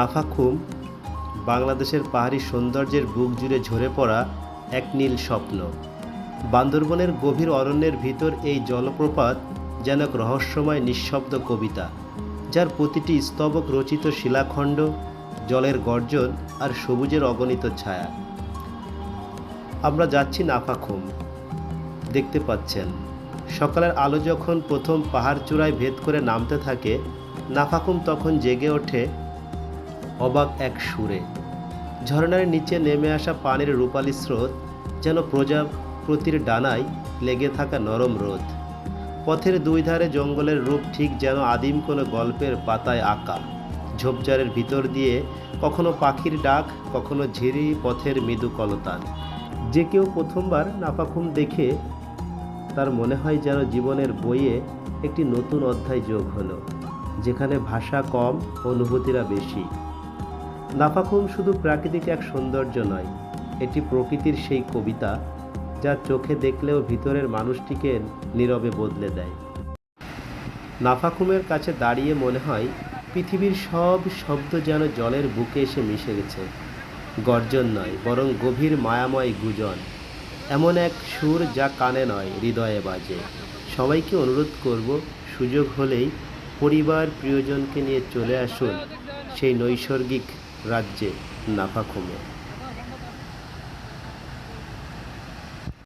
নাফাখুম বাংলাদেশের পাহাড়ি সৌন্দর্যের বুক জুড়ে ঝরে পড়া এক নীল স্বপ্ন। বান্দরবনের গভীর অরণ্যের ভিতর এই জলপ্রপাত যেন এক রহস্যময় নিঃশব্দ কবিতা, যার প্রতিটি স্তবক রচিত শিলাখণ্ড, জলের গর্জন আর সবুজের অগণিত ছায়া। আমরা যাচ্ছি নাফাখুম দেখতে পাচ্ছেন, সকালের আলো যখন প্রথম পাহাড় চূড়ায় ভেদ করে নামতে থাকে নাফাকুম তখন জেগে ওঠে অবাক এক সুরে। ঝর্ণার নিচে নেমে আসা পানির রূপালী স্রোত যেন প্রজাপতির ডানায় লেগে থাকা নরম রোদ। পথের দুই ধারে জঙ্গলের রূপ ঠিক যেন আদিম কোনো গল্পের পাতায় আঁকা। ঝোপঝাড়ের ভিতর দিয়ে কখনো পাখির ডাক, কখনো ঝিরি পথের মৃদু কলতান। যে কেউ প্রথমবার নাফাখুম দেখে তার মনে হয় যেন জীবনের বইয়ে একটি নতুন অধ্যায় যোগ হলো, যেখানে ভাষা কম, অনুভূতিরা বেশি। নাফাখুম শুধু প্রাকৃতিক এক সৌন্দর্য নয়, এটি প্রকৃতির সেই কবিতা যা চোখে দেখলেও ভিতরের মানুষটিকে নীরবে বদলে দেয়। নাফাখুমের কাছে দাঁড়িয়ে মনে হয় পৃথিবীর সব শব্দ যেন জলের বুকে এসে মিশে গেছে। গর্জন নয়, বরং গভীর মায়াময় গুজন এমন এক সুর যা কানে নয়, হৃদয়ে বাজে। সবাইকে অনুরোধ করব, সুযোগ হলেই পরিবার প্রিয়জনকে নিয়ে চলে আসুন সেই নৈসর্গিক রাজ্যে নাফাখুমে